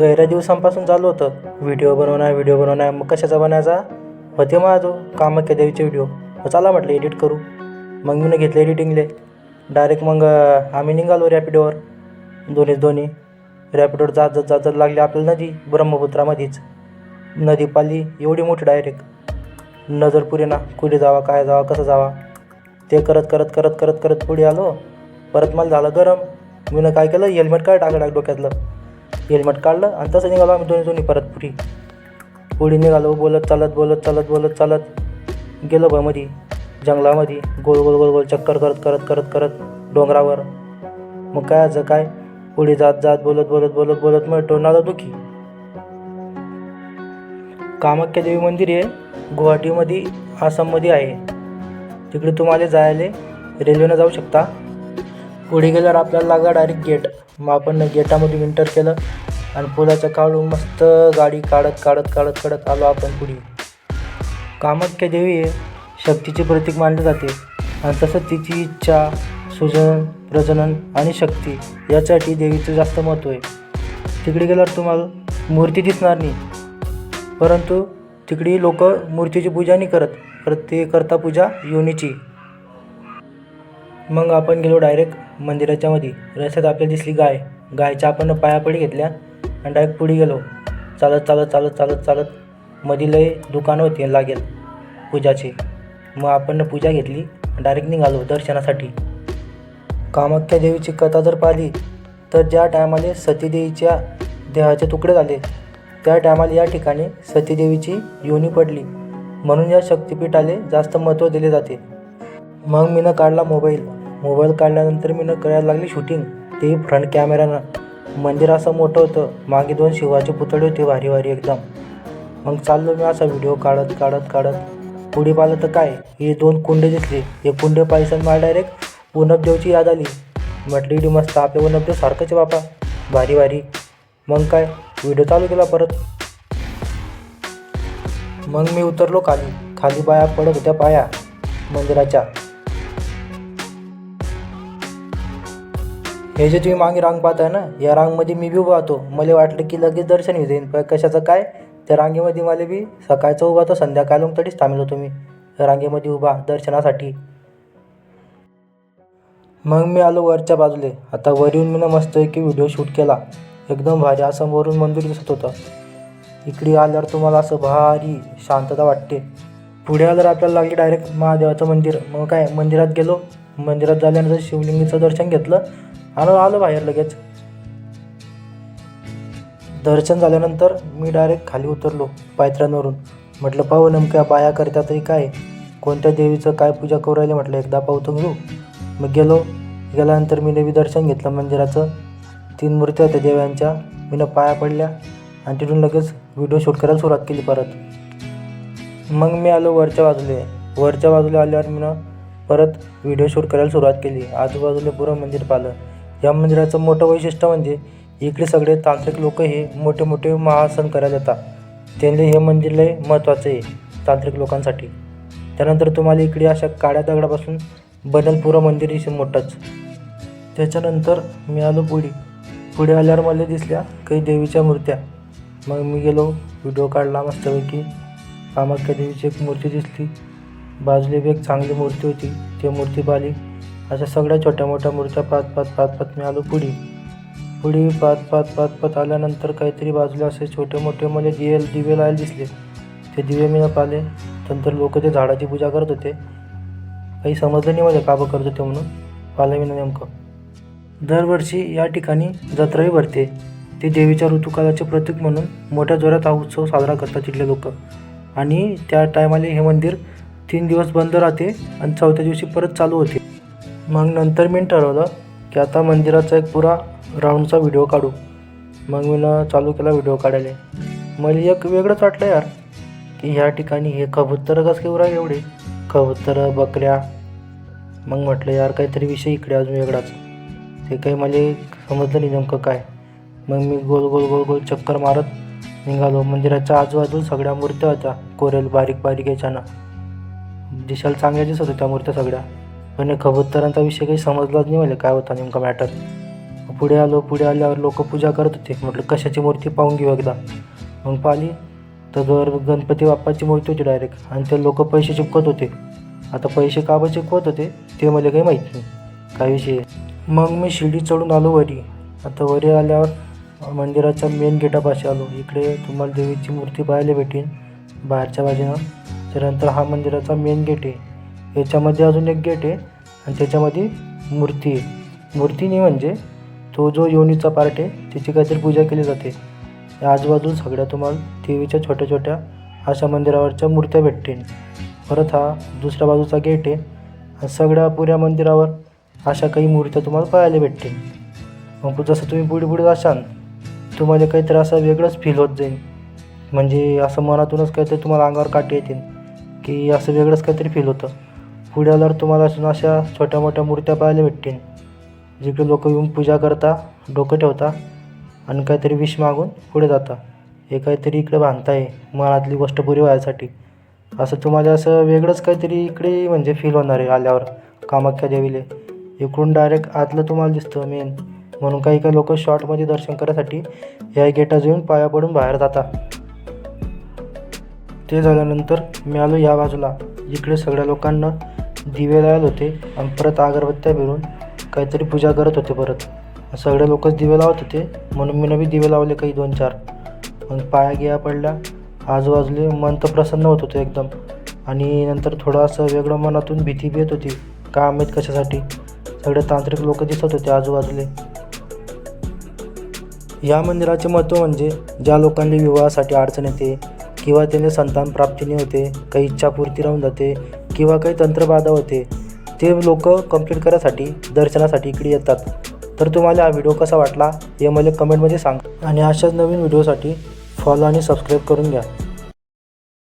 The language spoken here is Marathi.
गैऱ्या दिवसांपासून चालू होतं. व्हिडिओ बनवणार व्हिडिओ बनवणार मग कशाचा बनायचा? होते मग जो कामाख्या देवीचे व्हिडिओ. मग चला म्हटलं एडिट करू. मग मी घेतलं एडिटिंगले डायरेक्ट मग आम्ही निघालो रॅपिडोवर दोन्हीच दोन्ही. रॅपिडोवर जात जात जात जात लागली आपल्याला नदी ब्रह्मपुत्रामध्येच. नदी पाली एवढी मोठी डायरेक्ट नजर पुरे ना कुठे जावा काय जावा कसं जावा. ते करत करत करत करत करत पुढे आलो. परत मला झालं गरम. मी काय केलं हेल्मेट काय टाकलं डोक्यातलं. हेल्मेट काढलं आणि तसं निघालो आम्ही दोन्ही दोन्ही परत पुढे पुढे निघालो बोलत चालत बोलत चालत बोलत चालत. गेलो बा मध्ये जंगलामध्ये गोल गोल गोल गोल चक्कर करत करत करत करत डोंगरावर. मग काय असं काय? पुढे जात जात बोलत बोलत बोलत बोलत मग टोनाला दुखी कामाख्या देवी मंदिर आहे गुवाहाटीमध्ये आसाममध्ये आहे. तिकडे तुम्हाला जायला रेल्वेनं जाऊ शकता. पुढे गेल्यावर आपल्याला लागला डायरेक्ट गेट मग आपण गेटामध्ये विंटर केलं आणि पुलाचं काढून मस्त गाडी काढत काढत काढत काढत आलो आपण पुढे. कामाख्या देवी हे शक्तीचे प्रतीक मानले जाते. आणि तसंच तिची इच्छा सुजन प्रजनन आणि शक्ती यासाठी देवीचं जास्त महत्त्व आहे. तिकडे गेल्यावर तुम्हाला मूर्ती दिसणार नाही. परंतु तिकडे लोक मूर्तीची पूजा नाही करत. तर ते करता पूजा योनीची. मग आपण गेलो डायरेक्ट मंदिराच्यामध्ये रस्त्यात आपल्याला दिसली गाय. गायच्या आपण पायापडी घेतल्या आणि डायरेक्ट पुढे गेलो. चालत चालत चालत चालत चालत मध्ये लय दुकानं होती लागेल पूजाची. मग आपण पूजा घेतली डायरेक्ट निघालो दर्शनासाठी. कामाख्या देवीची कथा जर पाहिली तर ज्या टायमाला सतीदेवीच्या देहाचे तुकडे झाले त्या टायमाला या ठिकाणी सतीदेवीची योनी पडली. म्हणून या शक्तिपीठाला जास्त महत्त्व दिले जाते. मग मीनं काढला मोबाईल मोबाईल काढल्यानंतर मी न करायला लागली शूटिंग तेही फ्रंट कॅमेरानं मंदिर असं मोठं होतं. मागे दोन शिवाचे पुतळे होते भारी भारी एकदम. मग चाललो मी असा व्हिडिओ काढत काढत काढत. पुढे पाहिलं तर काय? हे दोन कुंडे दिसले. हे कुंडे पाहिजे मला डायरेक्ट उनपदेवची याद आली. म्हटली डी मस्त आपले उनपदेव सारखंच आहे बापा. भारी भारी मग काय? व्हिडिओ चालू केला परत. मग मी उतरलो खाली. खाली पाया पडत होत्या पाया. मंदिराच्या. हे जे तुम्ही मागे रांग पाहताय ना या रांगमध्ये मी बी उभा होतो. मला वाटलं की लगेच दर्शन येऊ जाईन पण कशाचं काय? त्या रांगेमध्ये मला बी सकाळचं उभा होतो संध्याकाळ मग तरीच थांबलो तुम्ही रांगेमध्ये उभा दर्शनासाठी. मग मी आलो वरच्या बाजूले. आता वर येऊन मी ना मस्त की व्हिडिओ शूट केला. एकदम भारी असं वरून मंदिर दिसत होतं. इकडे आल्यावर तुम्हाला असं भारी शांतता वाटते. पुढे आल्यावर आपल्याला लागली डायरेक्ट महादेवाचं मंदिर. मग काय मंदिरात गेलो. मंदिरात झाल्यानंतर शिवलिंगीचं दर्शन घेतलं. आलो आलो बाहेर लगेच. दर्शन झाल्यानंतर मी डायरेक्ट खाली उतरलो पायथ्यांवरून म्हटलं पाहू नेमक्या बाया करता तरी काय कोणत्या देवीचं काय पूजा करू राहिले? म्हटलं एकदा पावतो घेऊ मग गेलो. गेल्यानंतर मी देवी दर्शन घेतलं मंदिराचं. तीन मूर्त्या होत्या देव्यांच्या. मीनं पाया पडल्या आणि तिथून लगेच व्हिडिओ शूट करायला सुरुवात केली परत. मग मी आलो वरच्या बाजूला. वरच्या बाजूला आल्यावर मीनं परत व्हिडिओ शूट करायला सुरुवात केली. आजूबाजूला पुरं मंदिर पाहिलं. या मंदिराचं मोठं वैशिष्ट्य म्हणजे इकडे सगळे तांत्रिक लोक हे मोठे मोठे महासन करायला येतात त्यांनी हे मंदिर लय महत्त्वाचं आहे तांत्रिक लोकांसाठी. त्यानंतर तुम्हाला इकडे अशा काळ्या दगडापासून बनलपुरा मंदिर दिसेल मोठंच. त्याच्यानंतर मी आलो पुढे. पुढे आल्यावर मला दिसल्या काही देवीच्या मूर्त्या. मग मी गेलो व्हिडिओ काढला मस्तपैकी. कामाख्या देवीची एक मूर्ती दिसली. बाजूला एक चांगली मूर्ती होती. ती मूर्ती पाहिली. अशा सगळ्या छोट्या मोठ्या मूर्त्या पाच पाच पाच पाच मी आलो पुढे. पुढे पाच पाच पाच पाच आल्यानंतर काहीतरी बाजूला असे छोटे मोठे मला दिवे दिवे लायला दिसले. ते दिवे मी न पाहिले. नंतर लोक ते झाडाची पूजा करत होते. काही समजलं नाही माझ्या काबं करत होते म्हणून. पाहिलं मी नेमकं. दरवर्षी या ठिकाणी जत्राही भरते. ते देवीच्या ऋतुकालाचे प्रतीक म्हणून मोठ्या जोरात हा उत्सव साजरा करतात तिथले लोक. आणि त्या टायमाला हे मंदिर तीन दिवस बंद राहते आणि चौथ्या दिवशी परत चालू होते. मग नंतर मी ठरवलं की आता मंदिराचा एक पुरा राऊंडचा व्हिडिओ काढू. मग मी चालू केला व्हिडिओ काढायला. मला एक वेगळंच वाटलं यार की ह्या ठिकाणी हे कबूतर कसं काय उरा एवढे? कबूतर बकऱ्या. मग म्हटलं यार काहीतरी विषय इकडे अजून वेगळाच. ते काही मला समजलं नाही नेमकं काय. मग मी गोल गोल गोल गोल चक्कर मारत निघालो. मंदिराच्या आजूबाजू सगळ्या मूर्त्या होत्या. कोरेल बारीक बारीक याच्यानं. दिशाला चांगल्या दिसत होत्या मूर्त्या सगळ्या. पण कबूतरांचा विषय काही समजलाच नाही मला काय होता नेमका मॅटर पुढे आलो पुढे आल्यावर लोक पूजा करत होते. म्हटलं कशाची मूर्ती पाहून घेऊ एकदा? मग पाहिली तर जर गणपती बाप्पाची मूर्ती होती डायरेक्ट आणि ते लोक पैसे चिपकत होते. आता पैसे का बरं चिपकवत होते ते मला काही माहीत नाही. काय विषय? मग मी शिर्डी चढून आलो वरी. आता वरी आल्यावर मंदिराच्या मेन गेटापाशी आलो. इकडे तुम्हाला देवीची मूर्ती पाहायला भेटेल बाहेरच्या बाजूनं. त्यानंतर हा मंदिराचा मेन गेट आहे. याच्यामध्ये अजून एक गेट आहे आणि त्याच्यामध्ये मूर्ती आहे. मूर्तीने म्हणजे तो जो योनीचा पार्ट आहे त्याची काहीतरी पूजा केली जाते. या आजूबाजूला सगळ्या तुम्हाला देवीच्या छोट्या छोट्या अशा मंदिरावरच्या मूर्त्या भेटतील. परत हा दुसऱ्या बाजूचा गेट आहे आणि सगळ्या पुऱ्या मंदिरावर अशा काही मूर्त्या तुम्हाला पाहायला भेटतील. मग जसं तुम्ही पुढे पुढे असाल तुम्हाला काहीतरी असं वेगळंच फील होत जाईल. म्हणजे असं मनातूनच काहीतरी तुम्हाला अंगावर काटे येतील की असं वेगळंच काहीतरी फील होतं. पुढे आल्यावर तुम्हाला अजून अशा छोट्या मोठ्या मूर्त्या पाहायला भेटतील. जिकडे लोक येऊन पूजा करता डोकं ठेवता आणि काहीतरी विष मागून पुढे जाता. हे काहीतरी इकडे बांधताय मनातली गोष्ट पुरी व्हायसाठी. असं तुम्हाला असं वेगळंच काहीतरी इकडे म्हणजे फील होणार आहे आल्यावर कामाख्या देवीले. इकडून डायरेक्ट आतलं तुम्हाला दिसतं मेन म्हणून काही काही लोक शॉर्टमध्ये दर्शन करायसाठी या गेटात येऊन पाया पडून बाहेर जातात ते झाल्यानंतर मी आलो या बाजूला. इकडे सगळ्या लोकांना दिवे लावले होते आणि परत अगरबत्त्या फिरून काहीतरी पूजा करत होते परत. सगळे लोकच दिवे लावत होते. म्हणून मी नवी दिवे लावले काही दोन चार. मग पाया गिया पडल्या. आजूबाजूले मन तर प्रसन्न होत होतं एकदम. आणि नंतर थोडं असं वेगळं मनातून भीती बी येत होती. का आहेत कशासाठी? सगळे तांत्रिक लोक दिसत होते आजूबाजूले. या मंदिराचे महत्त्व म्हणजे ज्या लोकांनी विवाहासाठी अडचण येते किंवा त्यांनी संतान प्राप्ती होते काही इच्छापूर्ती राहून जाते किंवा काही तंत्रबाधा होते ते लोक कंप्लीट करायसाठी दर्शनासाठी इकडे येतात. तर तुम्हाला हा व्हिडिओ कसा वाटला हे मला कमेंटमध्ये सांग. आणि अशाच नवीन व्हिडिओसाठी फॉलो आणि सबस्क्राईब करून घ्या.